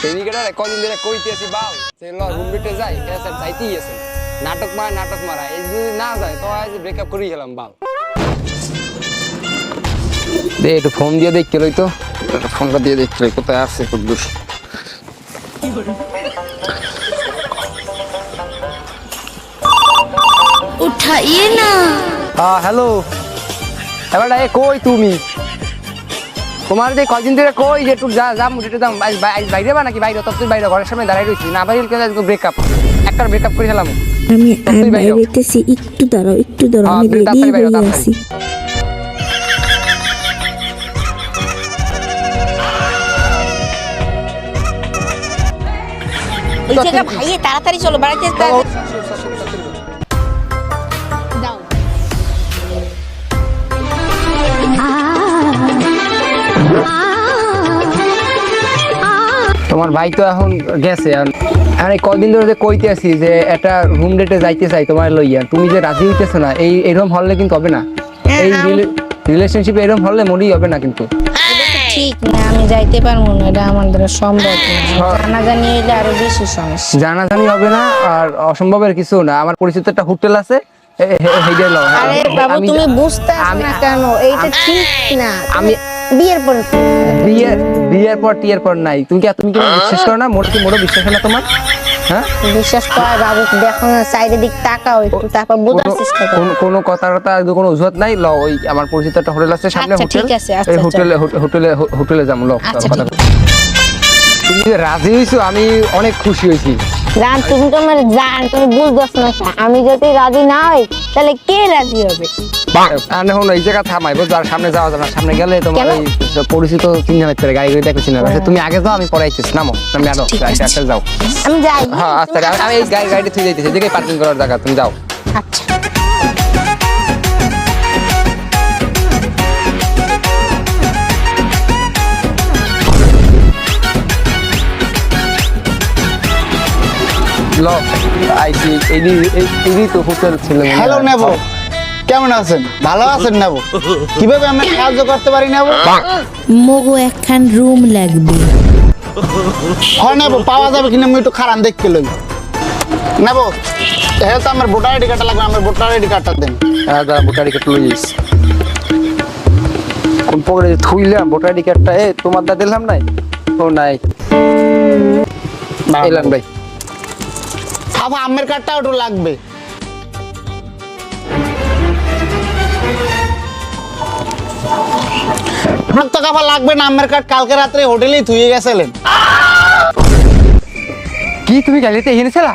সেনিকেটারে কদিন ধরে কইতেছি যাই যাইতেই আছে। নাটক মারা নাটক মারা এই যদি না যায় তো আজ ব্রেকআপ করেই গেলাম দে একটু ফোন দিয়ে দেখতে লই তো। ফোনটা দিয়ে দেখতে লই কোথায় আছে কুদ্দুস? উঠাইয়ে না। হ্যাঁ হ্যালো এবার কই তুমি? তোমার যে কদিন ধরে কই যে একটু যা যা মুটে দাম বাইরে বা নাকি বাইরে? তত বাইরে ঘরের সামনে দাঁড়াই রয়েছি না বাইরে কেন আজকে ব্রেকআপ একটা ব্রেকআপ করে ফেলাম। আমি তুই। বাইরেতেছি একটু দাঁড়াও একটু দাঁড়াও। হ্যাঁ, আমি রেডি হয়ে আছি। ওই জায়গা ভাইয়ে তাড়াতাড়ি চলো বাড়িতে তোমার ভাই তো এখন গেছে। এখন এই কদিন ধরে যে কইতে আছি যে একটা রুম ডেটে যাইতে চাই তোমার লইয়া। তুমি যে রাজি হইতেছো না এই এরকম হলে কিন্তু হবে না। এই রিলেশনশিপে এরকম হলে মনেই হবে না কিন্তু। ঠিক না আমি যাইতে পারব না এটা আমার দ্বারা সম্ভব না। হ্যাঁ। জানা জানি এলে আরও বেশি সমস্যা। জানাজানি হবে না আর অসম্ভবের কিছু না। আমার পরিচিত একটা হোটেল আছে এ- এ- হেইডে লও। আরে বাবু তুমি বুঝতে না কেন এইটা ঠিক না। আমি বিয়ের পর। বিয়ের বিয়ের পর টিয়ের পর নাই। তুমি কি তুমি কি বিশ্বাস করো না? মোটে কি মোটে বিশ্বাস না তোমার? হ্যাঁ? বিশ্বাস কর বাবু দেখো না সাইডের দিক তাকাও একটু তারপর বোঝার চেষ্টা করো। কোনো- কোনো কথা টথা কোনো অজুহাত নাই ল ওই আমার পরিচিত একটা হোটেল আছে সামনে আচ্ছা, হোটেল। ঠিক আছে, আচ্ছা, এই আচ্ছা। হোটেলে হোটে- হোটেলে হোটেলে যাব ল আচ্ছা, কথা তুমি রাজি হইছো আমি অনেক খুশি হয়েছি জান তুমি তো আমার জান তুমি বুঝদছ না আমি যদি রাজি না হই তাহলে কে রাজি হবে? আরে হন এই জায়গা থামাই যার সামনে যাওয়া যাবে না। সামনে গেলে তোমার ওই পরিচিত জনের থেকে গাড়ি গাড়ি দেখো না আচ্ছা, তুমি আগে যাও আমি পরে আইতেছি। নামো তুমি আরও আচ্ছা আচ্ছা যাও। আমি যাই। হ্যাঁ আচ্ছা আমি- এই গাড়ি গাড়ি থুই যাইতেছি যেখানে পার্কিং করার জায়গা তুমি যাও। আচ্ছা। ল আইসি এইডি এই- তো হোটেল ছিল হ্যালো নেব কেমন আছেন? ভালো আছেন নেব কীভাবে আমি সাহায্য করতে পারি নেব মগো একখান রুম লাগবে। হয় নেব পাওয়া যাবে কিনা আমি একটু খারান দেখতে লই। নেব হ্যাঁ তো আমার ভোটার আইডি কার্ডটা লাগবে আমার ভোটার আইডি কার্ডটা দেন। হ্যাঁ ভোটার কার্ড কোন পকেটে থুইলাম ভোটার কার্ডটা এ তোমার দা দিলাম নাই? ও নাই। এলাম ভাই। আবার আমের কার্ডটাও একটু লাগবে। তো কাপা লাগবে না আমের কার্ড কালকে রাত্রে হোটেলেই থুয়ে গেছিলেন। কি তুমি গাড়িতে এনে ছিলা